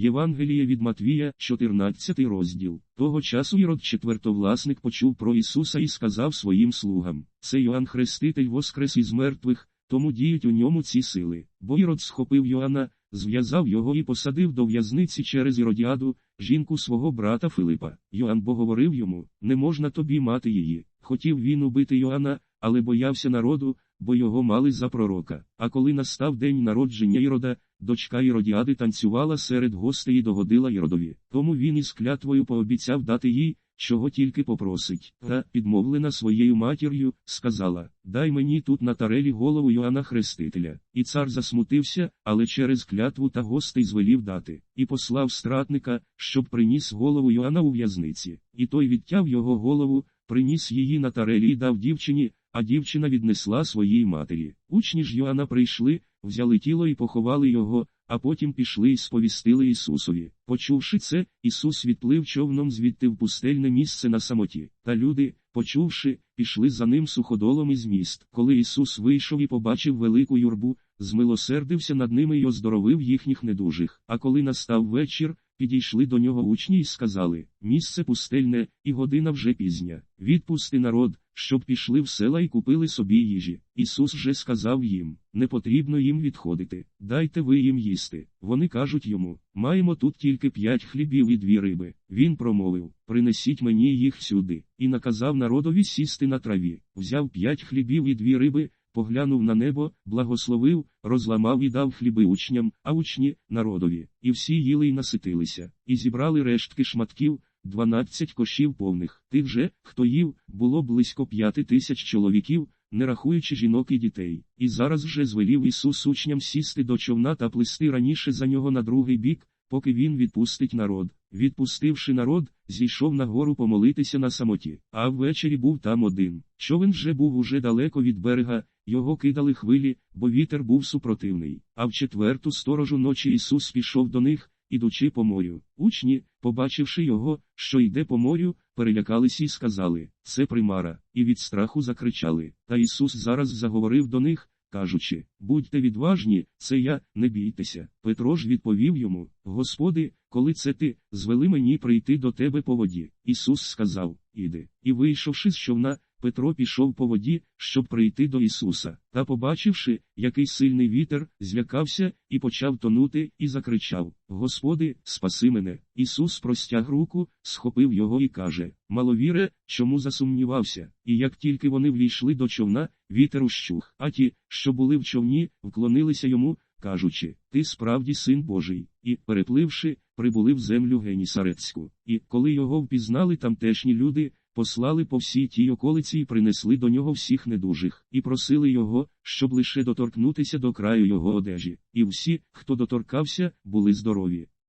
Євангеліє від Матвія, 14 розділ. Того часу Ірод четвертовласник почув про Ісуса і сказав своїм слугам: Це Йоанн Хреститель воскрес із мертвих, тому діють у ньому ці сили. Бо Ірод схопив Йоанна, зв'язав його і посадив до в'язниці через Іродіаду, жінку свого брата Филипа. Йоанн бо говорив йому: Не можна тобі мати її. Хотів він убити Йоанна, але боявся народу, бо його мали за пророка. А коли настав день народження Ірода, дочка Іродіади танцювала серед гостей і догодила Іродові. Тому він із клятвою пообіцяв дати їй, чого тільки попросить. Та, підмовлена своєю матір'ю, сказала: Дай мені тут на тарелі голову Йоанна Хрестителя. І цар засмутився, але через клятву та гостей звелів дати, і послав стратника, щоб приніс голову Йоанна у в'язниці. І той відтяв його голову, приніс її на тарелі і дав дівчині, а дівчина віднесла своїй матері. Учні ж Йоанна прийшли, взяли тіло і поховали його, а потім пішли і сповістили Ісусові. Почувши це, Ісус відплив човном звідти в пустельне місце на самоті. Та люди, почувши, пішли за ним суходолом із міст. Коли Ісус вийшов і побачив велику юрбу, змилосердився над ними й оздоровив їхніх недужих. А коли настав вечір, підійшли до нього учні й сказали: Місце пустельне, і година вже пізня. Відпусти народ, щоб пішли в села і купили собі їжі. Ісус же сказав їм: Не потрібно їм відходити, дайте ви їм їсти. Вони кажуть йому: Маємо тут тільки п'ять хлібів і дві риби. Він промовив: Принесіть мені їх сюди, і наказав народові сісти на траві. Взяв п'ять хлібів і дві риби, поглянув на небо, благословив, розламав і дав хліби учням, а учні народові. І всі їли й наситилися, і зібрали рештки шматків. Дванадцять кошів повних. Тих же, хто їв, було близько п'яти тисяч чоловіків, не рахуючи жінок і дітей. І зараз вже звелів Ісус учням сісти до човна та плисти раніше за нього на другий бік, поки він відпустить народ. Відпустивши народ, зійшов на гору помолитися на самоті, а ввечері був там один. Човен вже був уже далеко від берега, його кидали хвилі, бо вітер був супротивний. А в четверту сторожу ночі Ісус пішов до них, ідучи по морю. Учні, побачивши його, що йде по морю, перелякалися і сказали: Це примара, і від страху закричали. Та Ісус зараз заговорив до них, кажучи: Будьте відважні, це я, не бійтеся. Петро ж відповів йому: Господи, коли це ти, звели мені прийти до тебе по воді. Ісус сказав: Іди. І вийшовши з човна, Петро пішов по воді, щоб прийти до Ісуса, та, побачивши, який сильний вітер, злякався і почав тонути, і закричав: Господи, спаси мене! Ісус простяг руку, схопив його і каже: Маловіре, чому засумнівався? І як тільки вони ввійшли до човна, вітер ущух, а ті, що були в човні, вклонилися йому, кажучи: Ти справді син Божий, і, перепливши, прибули в землю Генісарецьку. І коли його впізнали тамтешні люди, послали по всій тій околиці і принесли до нього всіх недужих, і просили його, щоб лише доторкнутися до краю його одежі. І всі, хто доторкався, були здорові.